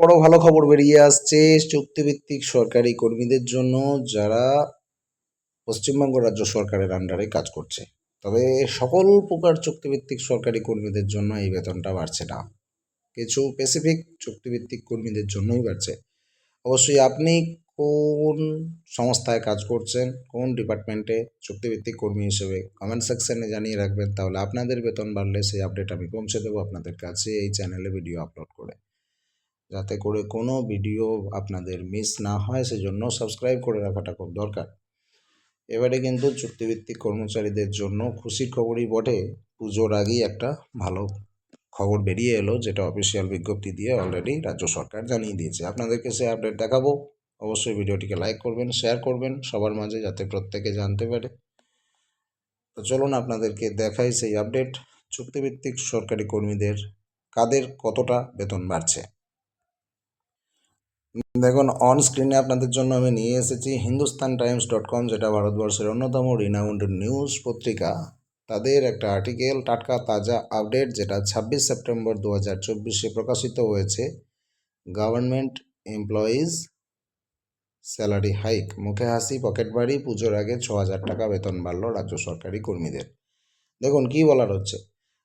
বড় ভালো খবর বেরিয়ে আসছে চুক্তিভিত্তিক সরকারি কর্মীদের জন্য যারা পশ্চিমবঙ্গ রাজ্য সরকারের আন্ডারে কাজ করছে। তবে সকল প্রকার চুক্তিভিত্তিক সরকারি কর্মীদের জন্য এই বেতনটা বাড়ছে না। কিছু স্পেসিফিক চুক্তিভিত্তিক কর্মীদের জন্যই বাড়ছে। অবশ্যই আপনি কোন সংস্থায় কাজ করছেন, কোন ডিপার্টমেন্টে চুক্তিভিত্তিক কর্মী হিসেবে কমেন্ট সেকশনে জানিয়ে রাখবেন, তাহলে আপনাদের বেতন বাড়লে সেই আপডেট আমি পৌঁছে দেবো আপনাদের কাছে এই চ্যানেলে ভিডিও আপলোড করে। যাতে করে কোনো ভিডিও আপনাদের মিস না হয়, সেজন্য সাবস্ক্রাইব করে রাখাটা খুব দরকার। এবারে কিন্তু চুক্তিভিত্তিক কর্মচারীদের জন্য খুশির খবরই বটে। পুজোর আগেই একটা ভালো খবর বেরিয়ে এলো, যেটা অফিসিয়াল বিজ্ঞপ্তি দিয়ে অলরেডি রাজ্য সরকার জানিয়ে দিয়েছে। আপনাদেরকে সে আপডেট দেখাবো। অবশ্যই ভিডিওটিকে লাইক করবেন শেয়ার করবেন সবার মাঝে, যাতে প্রত্যেকে জানতে পারে। তো চলুন আপনাদেরকে দেখাই সেই আপডেট চুক্তিভিত্তিক সরকারি কর্মীদের কাদের কতটা বেতন বাড়ছে? দেখুন অন স্ক্রিনে আপনাদের জন্য আমি নিয়ে এসেছি হিন্দুস্তান টাইমস ডট কম যেটা ভারতবর্ষের অন্যতম রিনাউন্ড নিউজ পত্রিকা। তাদের একটা আর্টিকেল টাটকা তাজা আপডেট যেটা ছাব্বিশ সেপ্টেম্বর দু হাজার চব্বিশে প্রকাশিত হয়েছে। গভর্নমেন্ট এমপ্লয়িজ স্যালারি হাইক মুখে হাসি পকেট বাড়ি, পুজোর আগে ছ হাজার টাকা বেতন বাড়ল রাজ্য সরকারি কর্মীদের। দেখুন, কি বলার হচ্ছে?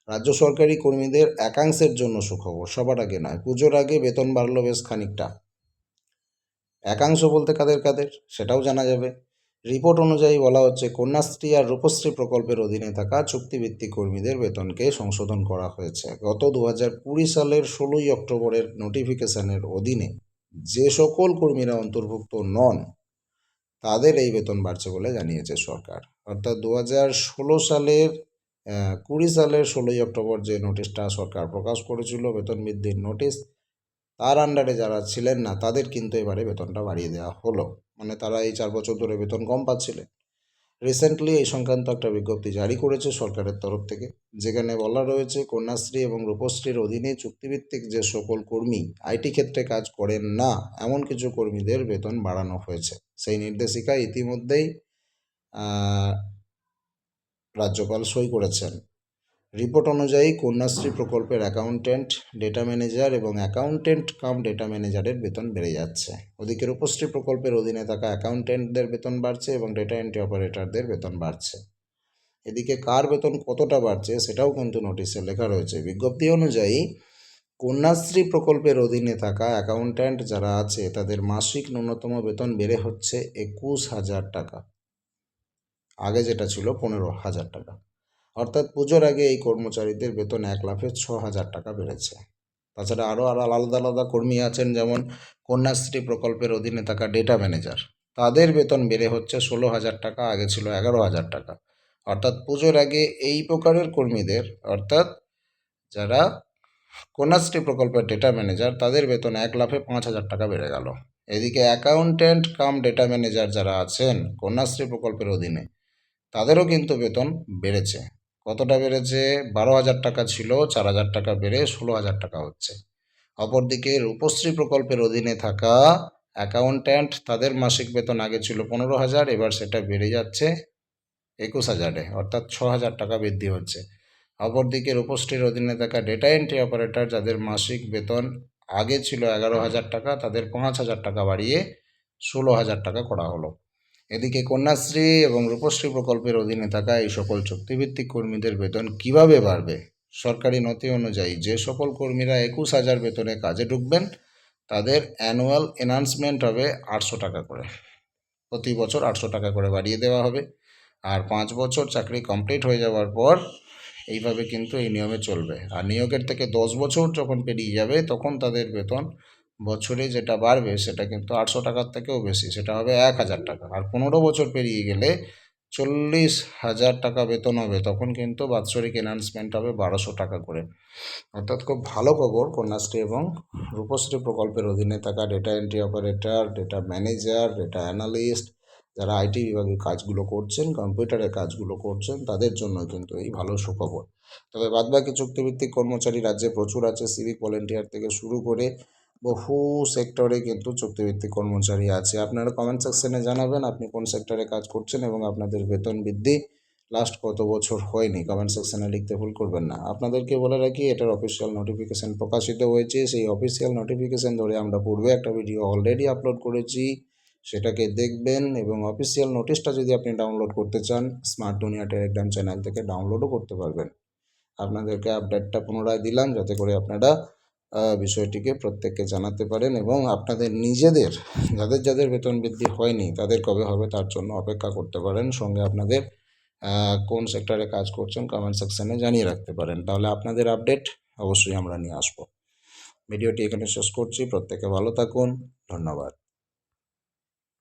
রাজ্য সরকারি কর্মীদের একাংশের জন্য সুখবর, সবার আগে নয়, পুজোর আগে বেতন বাড়লো বেশ খানিকটা। একাংশ বলতে কাদের কাদের, সেটাও জানা যাবে। রিপোর্ট অনুযায়ী বলা হচ্ছে, কন্যাশ্রী আর রূপশ্রী প্রকল্পের অধীনে থাকা চুক্তিভিত্তিক কর্মীদের বেতনকে সংশোধন করা হয়েছে। গত দু হাজার কুড়ি সালের ষোলোই অক্টোবরের নোটিফিকেশনের অধীনে যে সকল কর্মীরা অন্তর্ভুক্ত নন, তাদের এই বেতন বাড়ছে বলে জানিয়েছে সরকার। অর্থাৎ দু ষোলো সালের কুড়ি সালের ষোলোই অক্টোবর যে নোটিশটা সরকার প্রকাশ করেছিল, বেতন বৃদ্ধির নোটিশ তার আন্ডারে যারা ছিলেন না, তাদের কিন্তু এবারে বেতনটা বাড়িয়ে দেওয়া হলো। মানে তারা এই চার বছর ধরে বেতন কম পাচ্ছিলেন। রিসেন্টলি এই সংক্রান্ত একটা বিজ্ঞপ্তি জারি করেছে সরকারের তরফ থেকে, যেখানে বলা রয়েছে কন্যাশ্রী এবং রূপশ্রীর অধীনে চুক্তিভিত্তিক যে সকল কর্মী আইটি ক্ষেত্রে কাজ করেন না, এমন কিছু কর্মীদের বেতন বাড়ানো হয়েছে। সেই নির্দেশিকা ইতিমধ্যেই রাজ্যপাল সই করেছেন। রিপোর্ট অনুযায়ী কন্যাশ্রী প্রকল্পের অ্যাকাউন্টেন্ট ডেটা ম্যানেজার এবং অ্যাকাউন্টেন্ট কাম ডেটা ম্যানেজারের বেতন বেড়ে যাচ্ছে। ওদিকে রূপশ্রী প্রকল্পের অধীনে থাকা অ্যাকাউন্টেন্টদের বেতন বাড়ছে এবং ডেটা এন্ট্রি অপারেটরদের বেতন বাড়ছে। এদিকে কার বেতন কতটা বাড়ছে সেটাও কিন্তু নোটিশে লেখা রয়েছে। বিজ্ঞপ্তি অনুযায়ী কন্যাশ্রী প্রকল্পের অধীনে থাকা অ্যাকাউন্ট্যান্ট যারা আছে, তাদের মাসিক ন্যূনতম বেতন বেড়ে হচ্ছে একুশ হাজার টাকা। আগে যেটা ছিল পনেরো হাজার টাকা। অর্থাৎ পুজোর আগে এই কর্মচারীদের বেতন এক লাফে ছ হাজার টাকা বেড়েছে। তাছাড়া আরও আলাদা আলাদা কর্মী আছেন যেমন কন্যাশ্রী প্রকল্পের অধীনে থাকা ডেটা ম্যানেজার তাদের বেতন বেড়ে হচ্ছে ষোলো হাজার টাকা, আগে ছিল এগারো হাজার টাকা। অর্থাৎ পুজোর আগে এই প্রকারের কর্মীদের, অর্থাৎ যারা কন্যাশ্রী প্রকল্পের ডেটা ম্যানেজার তাদের বেতন এক লাফে পাঁচ হাজার টাকা বেড়ে গেল। এদিকে অ্যাকাউন্টেন্ট কাম ডেটা ম্যানেজার যারা আছেন কন্যাশ্রী প্রকল্পের অধীনে, তাদেরও কিন্তু বেতন বেড়েছে। কতটা বেড়েছে? বারো হাজার টাকা ছিল, চার হাজার টাকা বেড়ে ষোলো হাজার টাকা হচ্ছে। অপরদিকে রূপশ্রী প্রকল্পের অধীনে থাকা অ্যাকাউন্ট্যান্ট তাদের মাসিক বেতন আগে ছিল পনেরো হাজার, এবার সেটা বেড়ে যাচ্ছে একুশ হাজারে, অর্থাৎ ছ হাজার টাকা বৃদ্ধি হচ্ছে। অপরদিকে রূপশ্রীর অধীনে থাকা ডেটা এন্ট্রি অপারেটর যাদের মাসিক বেতন আগে ছিল এগারো হাজার টাকা, তাদের পাঁচ হাজার টাকা বাড়িয়ে ষোলো হাজার টাকা করা হলো। এদিকে কন্যাশ্রী এবং রূপশ্রী প্রকল্পের অধীনে থাকা এই সকল চুক্তিভিত্তিক কর্মীদের বেতন কীভাবে বাড়বে? সরকারি নথি অনুযায়ী যে সকল কর্মীরা একুশ হাজার বেতনে কাজে ঢুকবেন, তাদের অ্যানুয়াল এনহান্সমেন্ট হবে আটশো টাকা করে। প্রতি বছর আটশো টাকা করে বাড়িয়ে দেওয়া হবে। আর পাঁচ বছর চাকরি কমপ্লিট হয়ে যাওয়ার পর এইভাবে কিন্তু এই নিয়মে চলবে। আর নিয়োগের থেকে দশ বছর যখন পেরিয়ে যাবে, তখন তাদের বেতন বছরে যেটা বাড়বে সেটা কিন্তু আটশো টাকার থেকেও বেশি, সেটা হবে এক হাজার টাকা। আর পনেরো বছর পেরিয়ে গেলে চল্লিশ হাজার টাকা বেতন হবে, তখন কিন্তু বাৎসরিক এনহান্সমেন্ট হবে বারোশো টাকা করে। অর্থাৎ খুব ভালো খবর কন্যাশ্রী এবং রূপশ্রী প্রকল্পের অধীনে থাকা data entry operator data manager data analyst যারা আইটি বিভাগে কাজগুলো করছেন, কম্পিউটারের কাজগুলো করছেন, তাদের জন্য কিন্তু এই ভালো সুখবর। তবে বাদবাকি চুক্তিভিত্তিক কর্মচারী রাজ্যে প্রচুর আছে সিভিক ভলেন্টিয়ার থেকে শুরু করে বহু সেক্টরে কিন্তু চুক্তিভিত্তিক কর্মচারী আছে। আপনারা কমেন্ট সেকশনে জানাবেন আপনি কোন সেক্টরে কাজ করছেন এবং আপনাদের বেতন বৃদ্ধি লাস্ট কত বছর হয়নি। কমেন্ট সেকশনে লিখতে ভুল করবেন না। আপনাদেরকে বলে রাখি, এটার অফিসিয়াল নোটিফিকেশান প্রকাশিত হয়েছে। সেই অফিসিয়াল নোটিফিকেশান ধরে আমরা পূর্বে একটা ভিডিও অলরেডি আপলোড করেছি। সেটাকে দেখবেন এবং অফিসিয়াল নোটিশটা যদি আপনি ডাউনলোড করতে চান স্মার্ট দুনিয়া টেলিগ্রাম চ্যানেল থেকে ডাউনলোডও করতে পারবেন। আপনাদেরকে আপডেটটা পুনরায় দিলাম যাতে করে আপনারা বিষয়টিকে প্রত্যেককে জানাতে পারেন এবং আপনাদের নিজেদের, যাদের যাদের বেতন বৃদ্ধি হয়নি, তাদের কবে হবে তার জন্য অপেক্ষা করতে পারেন। সঙ্গে আপনাদের কোন সেক্টরে কাজ করছেন কমেন্ট সেকশানে জানিয়ে রাখতে পারেন। তাহলে আপনাদের আপডেট অবশ্যই আমরা নিয়ে আসব। ভিডিওটি এখানে শেষ করছি। প্রত্যেকে ভালো থাকুন। ধন্যবাদ।